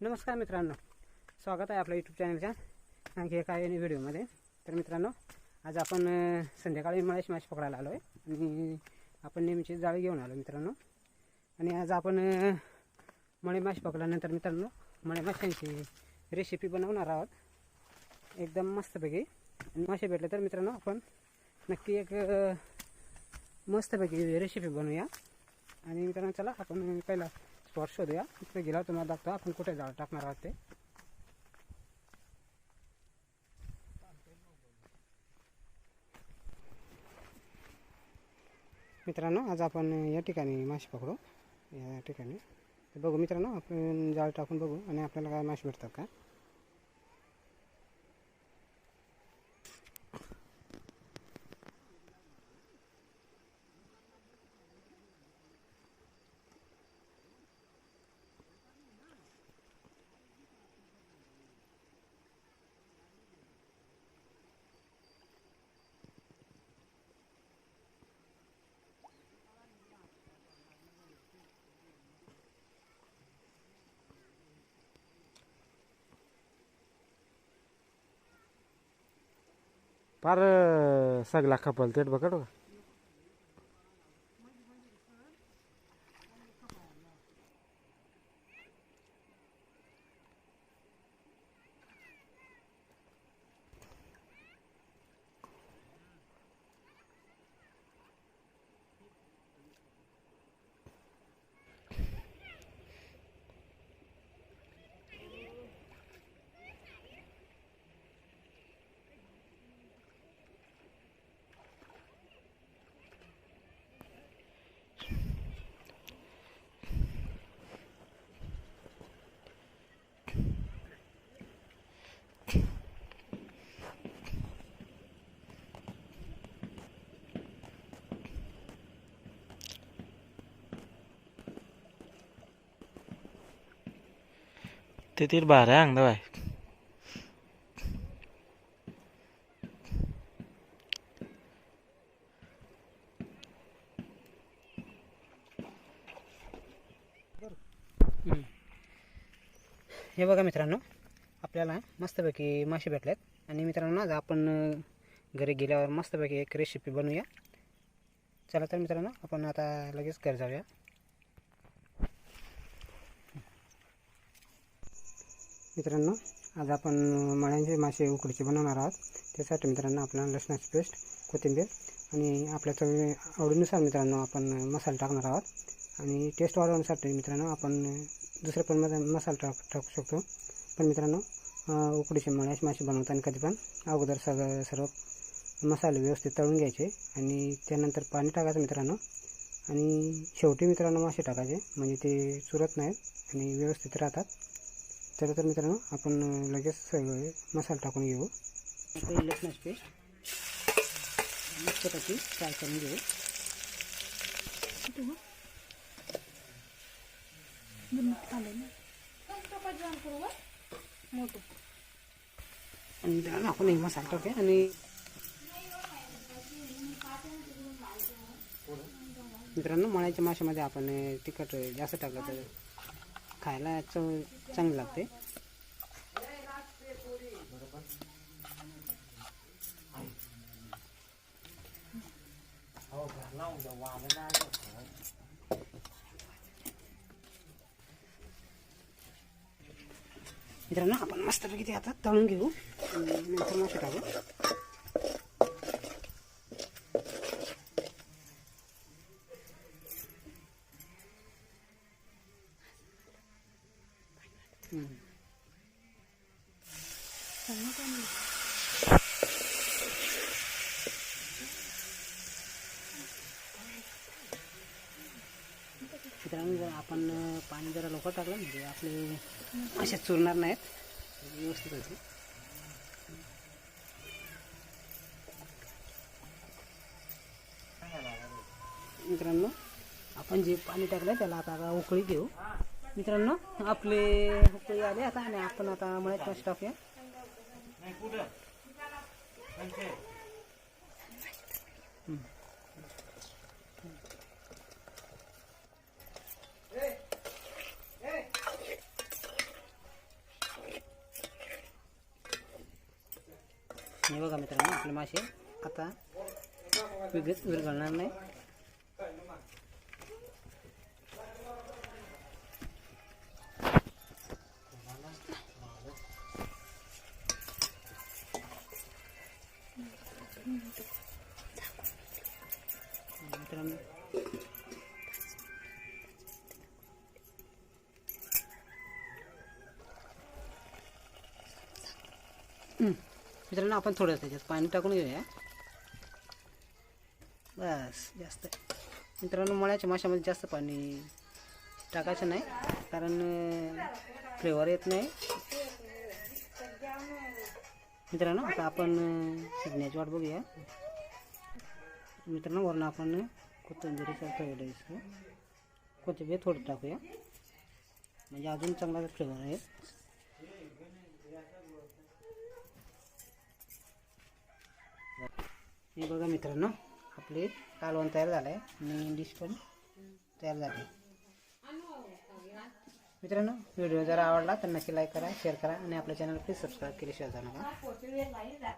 नमस्कार मित्रांनो. स्वागत आहे आपल्या यूट्यूब चॅनलच्या आणखी एका व्हिडिओमध्ये तर मित्रांनो आज आपण संध्याकाळी मळ्याची मासे पकडायला आलो आहे आणि आपण नेहमीची जाळी घेऊन आलो मित्रांनो. आणि आज आपण मळे मासे पकडल्यानंतर मित्रांनो मळे माशांची रेसिपी बनवणार आहोत. एकदम मस्तपैकी. आणि मासे भेटले तर मित्रांनो आपण नक्की एक मस्तपैकी रेसिपी बनवूया. आणि मित्रांनो चला आपण पहिला स्पॉट शोधूया तिथे गेला तुम्हाला दाखवा आपण कुठे जाळ टाकणार आहोत ते. मित्रांनो आज आपण या ठिकाणी मासे पकडू. या ठिकाणी. बघू मित्रांनो आपण जाळ टाकून बघू आणि आपल्याला काय मासे भेटतात का? पार सगळा खपल तेट बघा तेथील ते आहे अंगदा बाय हे बघा मित्रांनो आपल्याला मस्तपैकी मासे भेटलेत. आणि मित्रांनो आज आपण घरी गेल्यावर मस्तपैकी एक रेसिपी बनवूया. चला तर मित्रांनो आपण आता लगेच घरी जाऊया. मित्रांनो आज आपण मळ्यांचे मासे उकडीचे बनवणार आहोत. त्यासाठी मित्रांनो आपल्याला लसणाची पेस्ट कोथिंबीर आणि आपल्या चवी आवडीनुसार मित्रांनो आपण मसाला टाकणार आहोत. आणि टेस्ट वाढवण्यासाठी मित्रांनो आपण दुसरे पण मसाला टाक टाकू शकतो. पण मित्रांनो उकडीचे मळ्याचे मासे बनवताना कधी पण अगोदर सगळं सर्व मसाले व्यवस्थित तळून घ्यायचे आणि त्यानंतर पाणी टाकायचं मित्रांनो. आणि शेवटी मित्रांनो मासे टाकायचे म्हणजे ते चुरत नाहीत आणि व्यवस्थित राहतात. चला तर मित्रांनो आपण लगेच मसाला टाकून घेऊ. लसणाची पेस्ट मस्तपैकी फ्राय करून घेऊ. आपण हे मसाला टाकूया आणि मित्रांनो मळ्याच्या माशामध्ये आपण तिखट जास्त टाकलं तर खायला चव चांगली लागते. मित्रांनो आपण मस्तपैकी ते आता तळून घेऊ. नंतर मग टाकू जर आपण पाणी जरा लवकर टाकलं म्हणजे आपले असे चुरणार नाहीत. व्यवस्थित होते मित्रांनो आपण जे पाणी टाकलं त्याला आता उकळी घेऊ. मित्रांनो आपले हुकळी आले. आता आणि आपण आता मळ्यात नष्ट टाकूया. बघा मित्रांनो आपले मासे आता वेगळेच विरघळणार नाही. मित्रांनो आपण थोडं त्याच्यात पाणी टाकून घेऊया. बस जास्त. मित्रांनो मळ्याच्या माशामध्ये जास्त पाणी टाकायचं नाही कारण फ्लेवर येत नाही. मित्रांनो आता आपण शिजण्याची वाट बघूया. मित्रांनो वरून आपण कोथिंबीरीचा फ्लेवर कोथिंबीर थोडं टाकूया. म्हणजे अजून चांगला फ्लेवर आहे. हे बघा मित्रांनो आपले कालवण तयार झालं आहे आणि डिश पण तयार झाली. मित्रांनो व्हिडिओ जर आवडला तर नक्की लाईक करा शेअर करा आणि आपल्या चॅनल प्लीज सबस्क्राईब केल्याशिवाय जाणार.